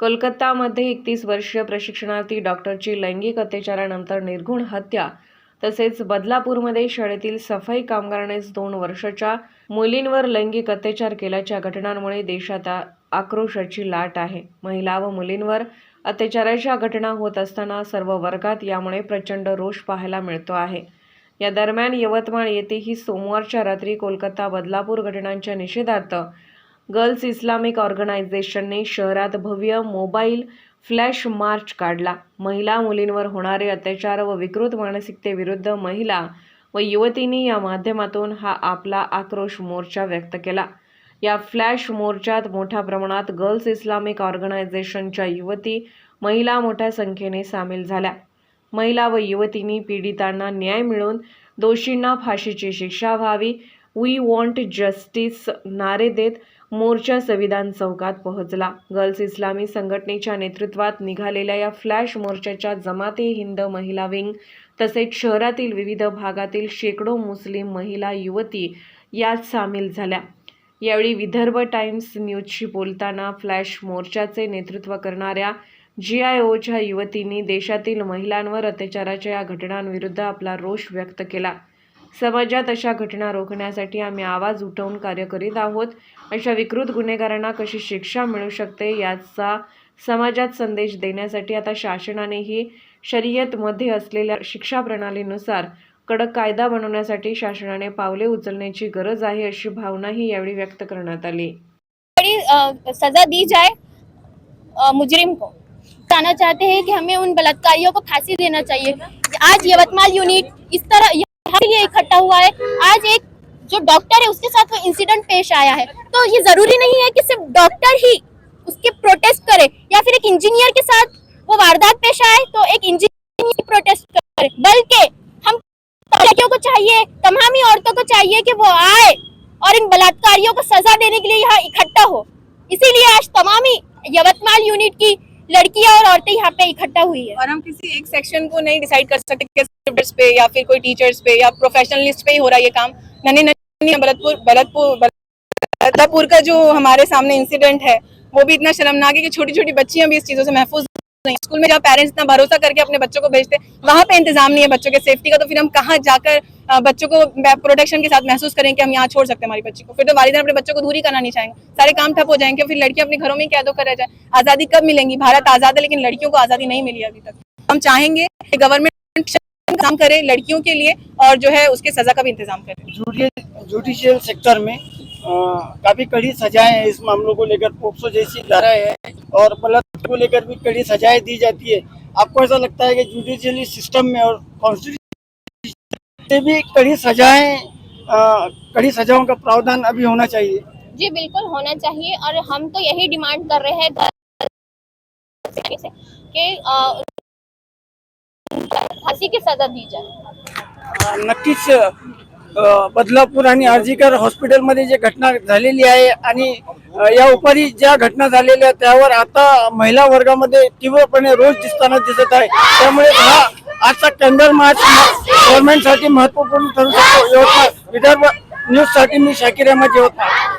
कोलकातामध्ये एकतीस वर्षीय प्रशिक्षणार्थी डॉक्टरची लैंगिक अत्याचारानंतर निर्घुण हत्या तसेच बदलापूरमध्ये शाळेतील सफाई कामगारानेच दोन वर्षाच्या मुलींवर लैंगिक अत्याचार केल्याच्या घटनांमुळे देशात आक्रोशाची लाट आहे. महिला व मुलींवर अत्याचाराच्या घटना होत असताना सर्व वर्गात यामुळे प्रचंड रोष पाहायला मिळतो आहे. या दरम्यान यवतमाळ येथेही सोमवारच्या रात्री कोलकाता बदलापूर घटनांच्या निषेधार्थ गर्ल्स इस्लामिक ऑर्गनायझेशनने शहरात भव्य मोबाईल फ्लॅश मार्च काढला. महिला मुलींवर होणारे अत्याचार व विकृत मानसिकतेविरुद्ध महिला व युवतींनी या माध्यमातून हा आपला आक्रोश मोर्चा व्यक्त केला. या फ्लॅश मोर्चात मोठ्या प्रमाणात गर्ल्स इस्लामिक ऑर्गनायझेशनच्या युवती महिला मोठ्या संख्येने सामील झाल्या. महिला व युवतींनी पीडितांना न्याय मिळून दोषींना फाशीची शिक्षा व्हावी. वी वॉन्ट जस्टिस नारे देत मोर्चा संविधान चौकात पोहोचला. गर्ल्स इस्लामी संघटनेच्या नेतृत्वात निघालेल्या या फ्लॅश मोर्चाच्या जमाते हिंद महिला विंग तसेच शहरातील विविध भागातील शेकडो मुस्लिम महिला युवती यात सामील झाल्या. यावेळी विदर्भ टाइम्स न्यूजशी बोलताना फ्लॅश मोर्चाचे नेतृत्व करणाऱ्या जी आय ओच्या युवतींनी देशातील महिलांवर अत्याचाराच्या या घटनांविरुद्ध आपला रोष व्यक्त केला. समाजात अशा घटना रोखण्यासाठी आम्ही आवाज उठवून कार्य करीत आहोत. अशा विकृत गुन्हेगारांना कशी शिक्षा मिळू शकते याचा समाजात संदेश देण्यासाठी आता शासनानेही शर्यतमध्ये असलेल्या शिक्षा प्रणालीनुसार कडक कायदा बनवण्यासाठी शासनाने पावले उचलण्याची गरज आहे अशी भावनाही यावेळी व्यक्त करण्यात आली. सजा दी जाए मुजरिम को. कहना चाहते हैं कि हमें उन बलात्कारियों को फांसी देना चाहिए। आज यवतमाल यूनिट इस तरह ये इकट्ठा हुआ है। आज एक जो डॉक्टर है, उसके साथ वो इंसिडेंट पेश आया है। तो ये ज़रूरी नहीं है कि सिर्फ़ डॉक्टर ही उसके प्रोटेस्ट करे, या फिर एक इंजीनियर के साथ वो वारदात पेश आए तो एक इंजीनियर प्रोटेस्ट करे। बल्कि हम लड़कियों को चाहिए, तमामी औरतों को चाहिए कि वो आए और इन बलात्कारियों को सजा देने के लिए यहाँ इकट्ठा हो। इसीलिए आज तमामी यवतमाल यूनिट की लड़कियाँ और औरतें यहाँ पे इकट्ठा हुई है। और हम किसी एक सेक्शन को नहीं डिसाइड कर सकते पे या फिर कोई टीचर्स पे या प्रोफेशनलिस्ट पे ही हो रहा है ये काम। नन्हे भरतपुर भरतपुर भरतपुर का जो हमारे सामने इंसिडेंट है, वो भी इतना शर्मनाक है कि छोटी छोटी बच्चियाँ भी इस चीज़ों से महफूज नहीं, स्कूल में जहाँ पेरेंट्स इतना भरोसा करके अपने बच्चों को भेजते वहाँ पे इंतज़ाम नहीं है बच्चों के सेफ्टी का तो फिर हम कहाँ जाकर बच्चों को प्रोटेक्शन के साथ महसूस करें कि हम यहाँ छोड़ सकते हैं हमारी बच्ची को? फिर तो वालिदैन अपने बच्चों को दूरी करना नहीं चाहेंगे। सारे काम ठप हो जाएँगे, फिर लड़कियाँ अपने घरों में ही कैद होकर रह जाए। आज़ादी कब मिलेंगी? भारत आज़ाद है, लेकिन लड़कियों को आज़ादी नहीं मिली अभी तक। हम चाहेंगे गवर्नमेंट काम करे लड़कियों के लिए और जो है उसके सजा का भी इंतज़ाम करे। जुडिशियल सेक्टर में काफ़ी कड़ी सजाएँ इस मामलों को लेकर पोक्सो जैसी धाराएँ हैं और बलात्कार को लेकर भी कड़ी सजाएँ दी जाती है। आपको ऐसा लगता है कि जुडिशियली सिस्टम में और कॉन्स्टिट्यूशन से भी कड़ी सजाएँ कड़ी सजाओं का प्रावधान अभी होना चाहिए? जी बिल्कुल होना चाहिए और हम तो यही डिमांड कर रहे हैं कि फांसी की सजा दी जाए। नक्कीच अ, बदलापूर आणि अर्जीकर हॉस्पिटलमध्ये जे घटना झालेली आहे आणि या उपारी ज्या घटना झालेल्या आहेत, त्यावर आता महिला वर्गामध्ये तीव्रपणे रोष दिसताना दिसत आहे. त्यामुळे हा आजचा कॅन्डल मार्च गव्हर्नमेंटसाठी महत्त्वपूर्ण ठरू शकतो. यवतमाळ विदर्भ न्यूजसाठी मी शाकिर अहमद यवतमाळ